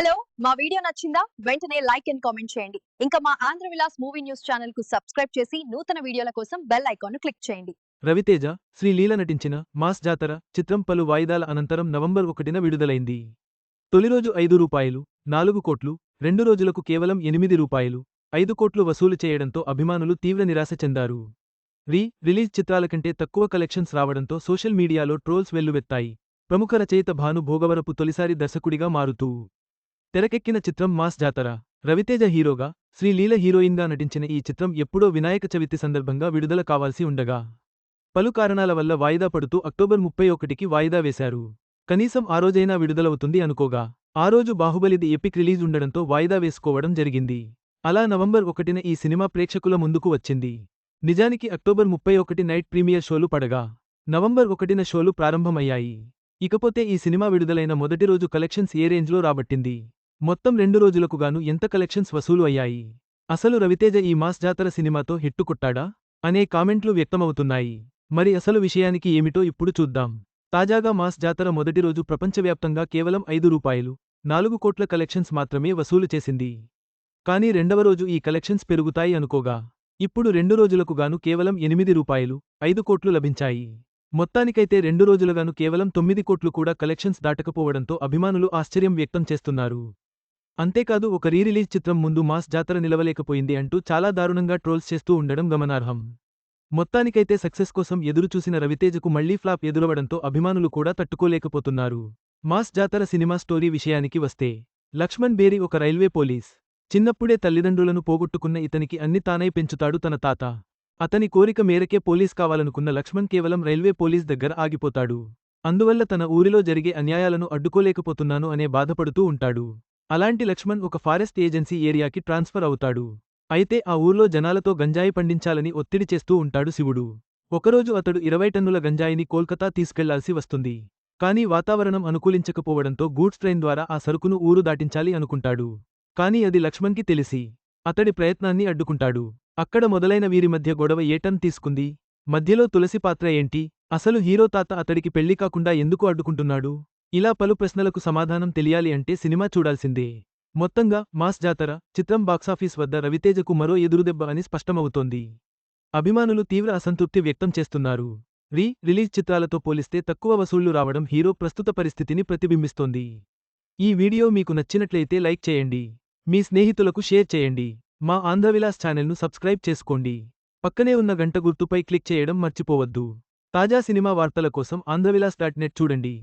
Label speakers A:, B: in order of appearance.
A: Hello మా video నచ్చిందా? వెంటనే లైక్ అండ్ కామెంట్ చేయండి. ఇంకా మా ఆంధ్ర విలాస్ మూవీ న్యూస్ ఛానల్కు సబ్స్క్రైబ్ చేసి నూతన వీడియోల కోసం బెల్ ఐకాన్ క్లిక్ చేయండి.
B: రవితేజ శ్రీలీల నటించిన మాస్ జాతర చిత్రం పలు వాయిదాల అనంతరం నవంబర్ ఒకటిన విడుదలైంది. తొలి రోజు ఐదు రూపాయలు నాలుగు కోట్లు రెండు రోజులకు కేవలం ఎనిమిది రూపాయలు ఐదు కోట్లు వసూలు చేయడంతో అభిమానులు తీవ్ర నిరాశ చెందారు. రీ రిలీజ్ చిత్రాల కంటే తక్కువ కలెక్షన్స్ రావడంతో సోషల్ మీడియాలో ట్రోల్స్ వెల్లువెత్తాయి. ప్రముఖ రచయిత భాను భోగవరపు తొలిసారి దర్శకుడిగా మారుతూ తెరకెక్కిన చిత్రం మాస్ జాతర. రవితేజ హీరోగా శ్రీలీల హీరోయిన్గా నటించిన ఈ చిత్రం ఎప్పుడో వినాయక చవితి సందర్భంగా విడుదల కావాల్సి ఉండగా పలు కారణాల వల్ల వాయిదా పడుతూ అక్టోబర్ ముప్పై ఒకటికి వాయిదా వేశారు. కనీసం ఆ రోజైనా విడుదలవుతుంది అనుకోగా ఆ రోజు బాహుబలిది ఎపిక్ రిలీజ్ ఉండడంతో వాయిదా వేసుకోవడం జరిగింది. అలా నవంబర్ ఒకటిన ఈ సినిమా ప్రేక్షకుల ముందుకు వచ్చింది. నిజానికి అక్టోబర్ ముప్పై ఒకటి నైట్ ప్రీమియర్ షోలు పడగా నవంబర్ ఒకటిన షోలు ప్రారంభమయ్యాయి. ఇకపోతే ఈ సినిమా విడుదలైన మొదటి రోజు కలెక్షన్స్ ఏ రేంజ్లో రాబట్టింది? మొత్తం రెండు రోజులకు గాను ఎంత కలెక్షన్స్ వసూలు అయ్యాయి? అసలు రవితేజ ఈ మాస్ జాతర సినిమాతో హిట్టు కొట్టాడా? అనే కామెంట్లు వ్యక్తమవుతున్నాయి. మరి అసలు విషయానికి ఏమిటో ఇప్పుడు చూద్దాం. తాజాగా మాస్ జాతర మొదటి రోజు ప్రపంచవ్యాప్తంగా కేవలం ఐదు రూపాయలు నాలుగు కోట్ల కలెక్షన్స్ మాత్రమే వసూలు చేసింది. కానీ రెండవ రోజు ఈ కలెక్షన్స్ పెరుగుతాయి అనుకోగా. ఇప్పుడు రెండు రోజులకు గాను కేవలం ఎనిమిది రూపాయలు ఐదు కోట్లు లభించాయి. మొత్తానికైతే రెండు రోజులుగాను కేవలం తొమ్మిది కోట్లు కూడా కలెక్షన్స్ దాటకపోవడంతో అభిమానులు ఆశ్చర్యం వ్యక్తం చేస్తున్నారు. అంతేకాదు ఒక రీరిలీజ్ చిత్రం ముందు మాస్ జాతర నిలవలేకపోయింది అంటూ చాలా దారుణంగా ట్రోల్స్ చేస్తూ ఉండడం గమనార్హం. మొత్తానికైతే సక్సెస్ కోసం ఎదురుచూసిన రవితేజకు మళ్ళీ ఫ్లాప్ ఎదురవడంతో అభిమానులు కూడా తట్టుకోలేకపోతున్నారు. మాస్ జాతర సినిమా స్టోరీ విషయానికి వస్తే లక్ష్మణ్ బేరి ఒక రైల్వే పోలీస్. చిన్నప్పుడే తల్లిదండ్రులను పోగొట్టుకున్న ఇతనికి అన్ని తానై పెంచుతాడు తన తాత. అతని కోరిక మేరకే పోలీస్ కావాలనుకున్న లక్ష్మణ్ కేవలం రైల్వే పోలీస్ దగ్గర ఆగిపోతాడు. అందువల్ల తన ఊరిలో జరిగే అన్యాయాలను అడ్డుకోలేకపోతున్నాను అనే బాధపడుతూ ఉంటాడు. అలాంటి లక్ష్మణ్ ఒక ఫారెస్ట్ ఏజెన్సీ ఏరియాకి ట్రాన్స్ఫర్ అవుతాడు. అయితే ఆ ఊర్లో జనాలతో గంజాయి పండించాలని ఒత్తిడి చేస్తూ ఉంటాడు శివుడు. ఒకరోజు అతడు ఇరవై టన్నుల గంజాయిని కోల్కతా తీసుకెళ్ళాల్సి వస్తుంది. కానీ వాతావరణం అనుకూలించకపోవడంతో గూడ్స్ ట్రైన్ ద్వారా ఆ సరుకును ఊరు దాటించాలి అనుకుంటాడు. కానీ అది లక్ష్మణ్కి తెలిసి అతడి ప్రయత్నాన్ని అడ్డుకుంటాడు. అక్కడ మొదలైన వీరి మధ్య గొడవ ఏ టన్ తీసుకుంది? మధ్యలో తులసి పాత్ర ఏంటి? అసలు హీరో తాత అతడికి పెళ్ళి కాకుండా ఎందుకు అడ్డుకుంటున్నాడు? ఇలా పలు ప్రశ్నలకు సమాధానం తెలియాలి అంటే సినిమా చూడాల్సిందే. మొత్తంగా మాస్ జాతర చిత్రం బాక్సాఫీస్ వద్ద రవితేజకు మరో ఎదురుదెబ్బ అని స్పష్టమవుతోంది. అభిమానులు తీవ్ర అసంతృప్తి వ్యక్తం చేస్తున్నారు. రీ రిలీజ్ చిత్రాలతో పోలిస్తే తక్కువ వసూళ్ళు రావడం హీరో ప్రస్తుత పరిస్థితిని ప్రతిబింబిస్తోంది. ఈ వీడియో మీకు నచ్చినట్లయితే లైక్ చేయండి. మీ స్నేహితులకు షేర్ చేయండి. మా ఆంధ్రవిలాస్ ఛానల్ను సబ్స్క్రైబ్ చేసుకోండి. పక్కనే ఉన్న గంట గుర్తుపై క్లిక్ చేయడం మర్చిపోవద్దు. తాజా సినిమా వార్తల కోసం ఆంధ్రవిలాస్ డాట్ నెట్ చూడండి.